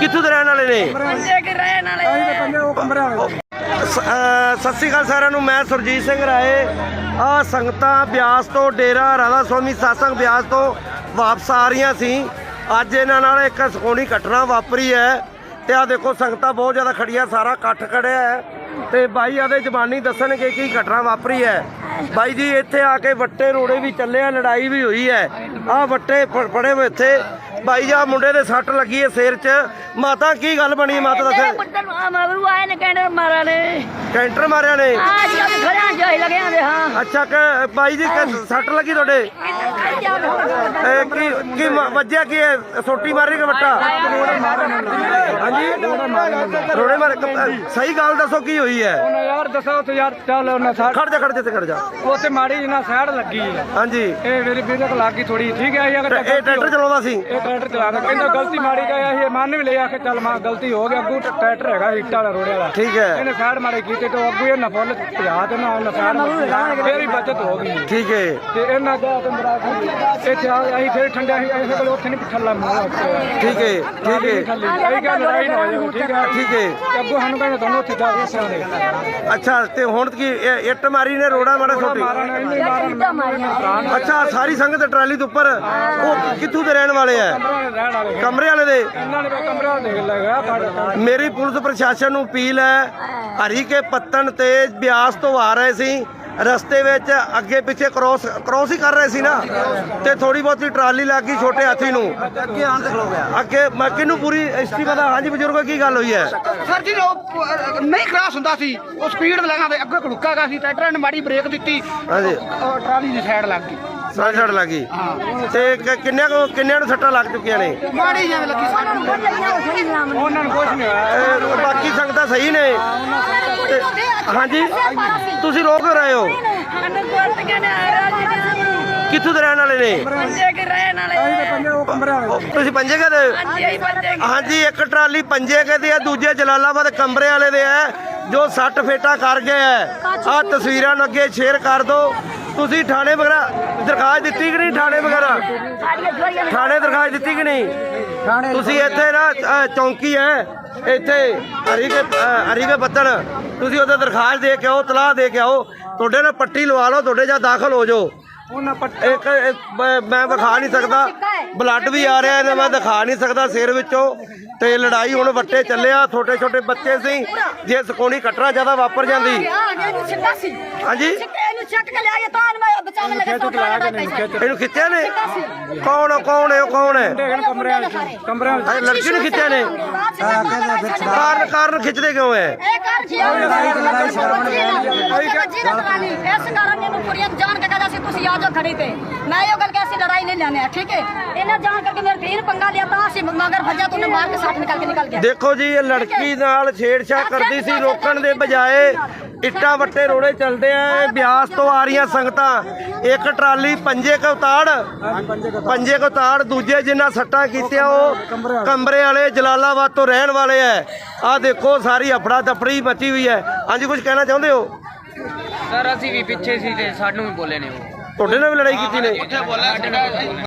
ਕਿੱਥੋਂ ਦੇ ਰਹਿਣ ਵਾਲੇ ਨੇ? ਪੰਜੇ ਕੀ ਰਹਿਣ ਵਾਲੇ। ਸ- ਅਹ ਸਤਿ ਸ਼੍ਰੀ ਅਕਾਲ ਸਾਰਿਆਂ ਨੂੰ ਮੈਂ ਸੁਰਜੀਤ ਸਿੰਘ ਰਾਏ। ਆ ਸੰਗਤਾਂ ਬਿਆਸ ਤੋਂ ਡੇਰਾ ਰਾਧਾ ਸਵਾਮੀ ਸਾਸੰਗ ਬਿਆਸ ਤੋਂ ਵਾਪਸ ਆ ਰਹੀਆਂ ਸੀ। ਅੱਜ ਇਹਨਾਂ ਨਾਲ ਇੱਕ ਸਕੋਣੀ ਘਟਨਾ ਵਾਪਰੀ ਹੈ ਤੇ ਆ ਦੇਖੋ ਸੰਗਤਾਂ ਬਹੁਤ ਜ਼ਿਆਦਾ ਖੜੀਆਂ ਸਾਰਾ ਇਕੱਠ ਖੜਿਆ ਹੈ। ਤੇ ਬਾਈ ਆਦੇ ਜ਼ਬਾਨੀ ਦੱਸਣਗੇ ਕੀ ਘਟਨਾ ਵਾਪਰੀ ਹੈ। ਬਾਈ ਜੀ ਇੱਥੇ ਆ ਕੇ ਵੱਟੇ ਰੋੜੇ ਵੀ ਚੱਲੇ ਆ ਲੜਾਈ ਵੀ ਹੋਈ ਹੈ। ਆ ਵੱਟੇ ਫੜੇ ਹੋਏ ਇੱਥੇ। ਬਾਈ ਜੀ ਮੁੰਡੇ ਦੇ ਸੱਟ ਲੱਗੀ ਹੈ ਸਿਰ 'ਚ। ਮਾਤਾ ਕੀ ਗੱਲ ਬਣੀ? ਮਾਤਾ ਤੇਰੇ ਦੱਸ ਪੁੱਤਰ ਨੂੰ ਆ ਮਾਰੂ ਆਏ ਨੇ ਕਹਿੰਦੇ ਮਾਰਾ ਨੇ। ਕੈਂਟਰ ਮਾਰਿਆ ਨੇ? ਆ ਜੀ ਅਸੀਂ ਖੜਿਆ ਜਾਈ ਲਗੇ ਆਂਦੇ ਹਾਂ। ਅੱਛਾ ਕਿ ਬਾਈ ਜੀ ਕਿ ਸੱਟ ਲੱਗੀ ਤੁਹਾਡੇ? ਇਹ ਕੀ ਕੀ ਮ- ਵੱਜਿਆ ਕੀ ਹੈ ਸੋਟੀ ਮਾਰੀ ਕਿ ਵੱਟਾ? ਹਾਂਜੀ? ਰੋੜੇ ਮਾਰੇ ਸਹੀ ਗੱਲ ਦੱਸੋ ਕੀ ਹੋਈ ਹੈ? ਉਹਨਾਂ ਯਾਰ ਦੱਸੋ ਤੇ ਯਾਰ ਚੱਲ ਉਹਨਾਂ ਸਾਡ ਖੜ ਜਾ ਖੜ ਜਾ ਤੇ ਖੜ ਜਾ। ਉੱਥੇ ਮਾੜੀ ਜਿਹਾ ਸਾਈਡ ਲੱਗੀ ਹੈ। ਹਾਂਜੀ। ਇਹ ਮੇਰੇ ਵੀਰੇ ਕੋਲ ਲੱਗੀ ਥੋੜੀ ਠੀਕ ਹੈ ਇਹ ਅਗਰ ਇਹ ਟਰੈਕਟਰ ਚਲਾਉਂਦਾ ਸੀ? ਇਹ ਟਰੈਕਟਰ ਚਲਾਉਂਦਾ ਕਹਿੰਦਾ ਗਲਤੀ ਮਾੜੀ ਗਇਆ ਇਹ ਮੰਨ ਵੀ ਲਿਆ ਕਿ ਚੱਲ ਮਾਂ ਗਲਤੀ ਹੋ ਗਈ ਅੱਗੂ ਟਰੈਕਟਰ ਹੈਗਾ ਇੱਟ ਵਾਲਾ ਰੋੜੇ ਵਾਲਾ। ਠੀਕ ਹੈ। ਇਹਨੇ ਸਾਈਡ ਮਾੜੀ ਕੀਤੀ ਤੇ ਅੱਗੂ ਇਹਨਾਂ ਫੁੱਲ ਭਜਾ ਤੇ ਨਾ ਉਹਨਾਂ ਸਾਈਡ ਫੇਰ ਹੀ ਬਚਤ ਹੋ ਗਈ। ਠੀਕ ਹੈ। ਤੇ ਇਹਨਾਂ ਦਾ ਤੇ ਮੇਰਾ ਇੱਥੇ ਆ ਅਸੀਂ ਫੇਰ ਠੰਡਾ ਸੀ ਅਸੀਂ ਕੋਲ ਉੱਥੇ ਨਹੀਂ ਠੱਲਾ ਮੂੰਹ ਉੱਥੇ। ਠੀਕ ਹੈ ਠੀਕ ਹੈ। ਅਸੀਂ ਕਿਹਾ ਲੜਾਈ ਨਾ ਹੋ ਜਾਵੇ ਠੀਕ ਹੈ। ਠੀਕ ਹੈ। ਤੇ ਅੱਗੂ ਸਾਨੂੰ ਕਹਿੰਦੇ ਤੁਹਾਨੂੰ ਉੱਥੇ ਜਾ ਕੇ ਸਾਂਦੇ ਅੱਛਾ ਤੇ ਹੁਣ ਕੀ ਇਹ ਇੱਟ ਮਾਰੀ ਨੇ ਰੋੜਾ ਮਾਰਾ ਛੋਟੀ ਮਾਰਨ ਇੰਨੀ ਮਾਰਨ ਅੱਛਾ ਸਾਰੀ ਸੰਗਤ ਟਰਾਲੀ ਦੇ ਉੱਪਰ? ਉਹ ਕਿੱਥੋਂ ਦੇ ਰਹਿਣ ਵਾਲੇ ਆ? ਰਹਿਣ ਵਾਲੇ ਕਮਰੇ ਵਾਲੇ ਦੇ? ਇਹਨਾਂ ਨੇ ਕਮਰਾ ਦੇਖ ਲਗਾ ਫੜ ਮੇਰੀ ਪੁਲਿਸ ਪ੍ਰਸ਼ਾਸਨ ਨੂੰ ਅਪੀਲ ਹੈ ਹਰੀ ਕੇ ਪੱਤਨ ਤੇ ਬਿਆਸ ਤੋਂ ਆ ਰਹੇ ਸੀ। ਰਸਤੇ ਵਿੱਚ ਅੱਗੇ ਪਿੱਛੇ ਕ੍ਰੋਸ ਕ੍ਰੋਸ ਹੀ ਕਰ ਰਹੇ ਸੀ ਨਾ। ਤੇ ਥੋੜੀ ਬਹੁਤੀ ਟਰਾਲੀ ਲੱਗ ਗਈ ਛੋਟੇ ਹਾਥੀ ਨੂੰ। ਅੱਗੇ ਆਣ ਤੇ ਖਲੋ ਗਿਆ ਅੱਗੇ ਮੈਂ ਕਿਹਨੂੰ ਪੂਰੀ ਹਿਸਟਰੀ ਪਤਾ? ਹਾਂਜੀ ਬਜ਼ੁਰਗੋ ਕੀ ਗੱਲ ਹੋਈ ਹੈ? ਸਰ ਜੀ ਉਹ ਨਹੀਂ ਕ੍ਰਾਸ ਹੁੰਦਾ ਸੀ। ਉਹ ਸਪੀਡ ਲਗਾਉਂਦੇ ਅੱਗੇ ਖੜੁੱਕਾ ਗਾ ਸੀ ਟਰੈਕਟਰ ਨੇ ਮਾੜੀ ਬ੍ਰੇਕ ਦਿੱਤੀ। ਹਾਂਜੀ। ਉਹ ਟਰਾਲੀ ਦੀ ਸਾਈਡ ਲੱਗ ਗਈ। ਸਾਈਡ ਸਾਈਡ ਲੱਗੀ ਤੇ ਕਿ- ਕਿੰਨਿਆਂ ਕੋ ਕਿੰਨਿਆਂ ਨੂੰ ਸੱਟਾਂ ਲੱਗ ਚੁੱਕੀਆਂ ਨੇ? ਮਾੜੀ ਜਿਵੇਂ ਲੱਗੀ ਉਹਨਾਂ ਨੂੰ ਕੁਝ ਨਹੀਂ ਹੋਇਆ। ਬਾਕੀ ਸੰਗਤਾਂ ਸਹੀ ਨੇ? ਤੇ ਹਾਂਜੀ? ਤੁਸੀਂ ਰੋਕ ਕਿਉਂ ਰਹੇ ਹੋ? ਸਾਨੂੰ ਆ ਕਿੱਥੋਂ ਦੇ ਰਹਿਣ ਵਾਲੇ ਨੇ? ਪੰਜੇ ਕੀ ਰਹਿਣ ਵਾਲੇ ਉਹ ਕਮਰੇ ਵਾਲੇ। ਤੁਸੀਂ ਪੰਜੇ ਕਾ ਦੇ? ਹਾਂਜੀ ਅਸੀਂ ਪੰਜੇ ਕੀ। ਹਾਂਜੀ ਇੱਕ ਟਰਾਲੀ ਪੰਜੇ ਕੇ ਦੀ ਹੈ ਦੂਜੇ ਜਲਾਲਾਬਾਦ ਕਮਰੇ ਵਾਲੇ ਦੇ ਹੈ ਜੋ ਸੱਟ ਫੇਟਾ ਕਰ ਗਏ ਹੈ ਆ ਤਸਵੀਰਾਂ ਨੂੰ ਅੱਗੇ ਸ਼ੇਅਰ ਕਰ ਦਿਓ। ਤੁਸੀਂ ਥਾਣੇ ਵਗੈਰਾ ਦਰਖਾਸਤ ਦਿੱਤੀ ਕਿ ਨਹੀਂ ਥਾਣੇ ਵਗੈਰਾ? ਥਾਣੇ ਦਰਖਾਸਤ ਦਿੱਤੀ ਕਿ ਨਹੀਂ? ਤੁਸੀਂ ਇੱਥੇ ਨਾ ਅ, ਚੌਂਕੀ ਹੈ ਇੱਥੇ ਹਰੀ ਕੇ ਅ, ਹਰੀ ਕੇ ਬੱਤਨ ਤੁਸੀਂ ਉਹਦੇ ਦਰਖਾਸਤ ਦੇ ਕੇ ਆਓ ਤਲਾਹ ਦੇ ਕੇ ਆਓ। ਤੁਹਾਡੇ ਨਾਲ ਪੱਟੀ ਲਵਾ ਲਓ ਤੁਹਾਡੇ ਜਾਂ ਦਾਖਲ ਹੋ ਜਾਓ। ਉਹਨਾਂ ਪੱਟ ਇੱਕ ਇੱਕ ਮੈਂ- ਮੈਂ ਵਿਖਾ ਨਹੀਂ ਸਕਦਾ। ਬਲੱਡ ਵੀ ਆ ਰਿਹਾ ਇਹਦਾ ਮੈਂ ਦਿਖਾ ਨਹੀਂ ਸਕਦਾ ਸਿਰ ਵਿੱਚੋਂ। ਤੇ ਲੜਾਈ ਹੁਣ ਵੱਟੇ ਚੱਲਿਆ ਛੋਟੇ ਛੋਟੇ ਬੱਚੇ ਸੀ ਜੇ ਸਕੋਣੀ ਕਟਰਾ ਜ਼ਿਆਦਾ ਵਾਪਰ ਜਾਂਦੀ। ਇਹਨੂੰ ਹਾਂਜੀ? ਇਹਨੂੰ ਚੱਕ ਕੇ ਲਿਆਏ ਤਾਂ ਮੈਂ ਬਚਾਉਣ ਲੱਗੇ ਤਾਂ ਖਾਣਾ ਦਾ ਪੈਸਾ। ਇਹਨੂੰ ਖਿੱਚਿਆ ਨੇ ਕੌਣ ਕੌਣ ਹੈ ਉਹ ਕੌਣ ਹੈ ਦੇਖਣ ਕਮਰੇ ਵਾਲੇ ਕਮਰੇ ਵਾਲੇ ਅਰੇ ਲੜਕੀ ਨੂੰ ਖਿੱਚਿਆ ਨੇ ਕਾਰਨ ਕਾਰਨ ਖਿੱਚਦੇ ਕਿਉਂ ਹੈ ਇਹ ਕਰ ਜਿਆ ਲੜਾਈ ਇਸ ਕਾਰਨ ਇਹਨੂੰ ਕੁੜੀਆਂ ਜਾਣ ਕੇ ਕਹਿੰਦਾ ਸੀ ਤੁਸੀਂ ਆ ਜਾਓ ਖੜੀ ਤੇ। ਮੈਂ ਇਹ ਗੱਲ ਲੜਾਈ ਨਹੀਂ ਲੈਣੇ ਆ ਠੀਕ ਹੈ? ਇਹਨਾਂ ਜਾਣ ਕਰਕੇ ਮੇਰੇ ਵੀਰ ਪੰਗਾ ਲਿਆ ਤਾਂ ਅਸੀਂ ਮਗਰ ਤੂੰ ਮਾਰ ਕੇ ਸੱਟ ਨਿਕਲ ਕੇ ਨਿਕਲ ਗਿਆ। ਦੇਖੋ ਜੀ ਇਹ ਲੜਕੀ ਨਾਲ ਛੇੜਛਾੜ ਕਰਦੀ ਸੀ ਰੋਕਣ ਦੇ ਬਜਾਏ ਇੱਟਾਂ ਵੱਟੇ ਰੋੜੇ ਚੱਲਦੇ ਆ ਇਹ ਬਿਆਸ ਤੋਂ ਆ ਰਹੀਆਂ ਸੰਗਤਾਂ। ਇੱਕ ਟਰਾਲੀ ਪੰਜੇ ਕੋ ਤਾੜ ਪੰਜੇ ਕੋ ਤਾੜ ਦੂਜੇ ਜਿਨ੍ਹਾਂ ਸੱਟਾਂ ਕੀਤੀਆਂ ਉਹ ਕਮਰੇ ਵਾਲੇ ਜਲਾਲਾਬਾਦ ਤੋਂ ਰਹਿਣ ਵਾਲੇ ਐ। ਆ ਦੇਖੋ ਸਾਰੀ ਅਫੜਾ ਦਫੜੀ ਮਚੀ ਹੋਈ ਹੈ ਹਾਂਜੀ ਕੁਝ ਕਹਿਣਾ ਚਾਹੁੰਦੇ ਹੋ? ਸਰ ਅਸੀਂ ਵੀ ਪਿੱਛੇ ਸੀ ਤੇ ਸਾਨੂੰ ਵੀ ਬੋਲੇ ਨੇ ਉਹ। ਤੁਹਾਡੇ ਨਾਲ ਵੀ ਲੜਾਈ ਕੀਤੀ ਨੇ।